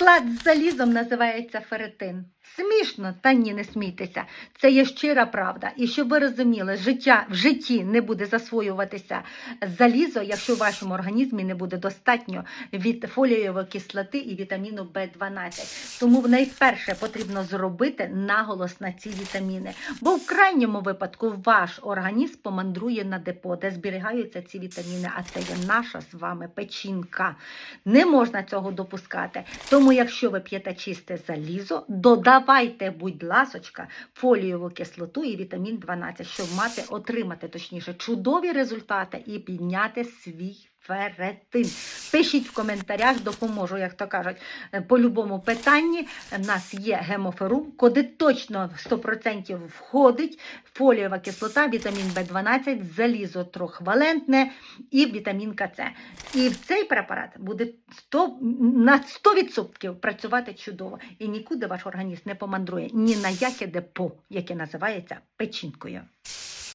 Склад з залізом називається ферритин. Смішно, та ні, не смійтеся. Це є щира правда. І щоб ви розуміли, життя в житті не буде засвоюватися залізо, якщо в вашому організмі не буде достатньо від фолієвої кислоти і вітаміну В12. Тому найперше потрібно зробити наголос на ці вітаміни. Бо в крайньому випадку ваш організм помандрує на депо, де зберігаються ці вітаміни, а це є наша з вами печінка. Не можна цього допускати. Тому, якщо ви п'єте чисте залізо, додавайте, будь ласочка, фолієву кислоту і вітамін 12, щоб мати, отримати точніше чудові результати і підняти свій феретин. Пишіть в коментарях, допоможу, як то кажуть, е, по любому питанні. У нас є гемоферум, куди точно 100% входить фолієва кислота, вітамін В12, залізо трохвалентне і вітамінка С. І в цей препарат буде 100, на 100% працювати чудово. І нікуди ваш організм не помандрує ні на яке депо, яке називається печінкою.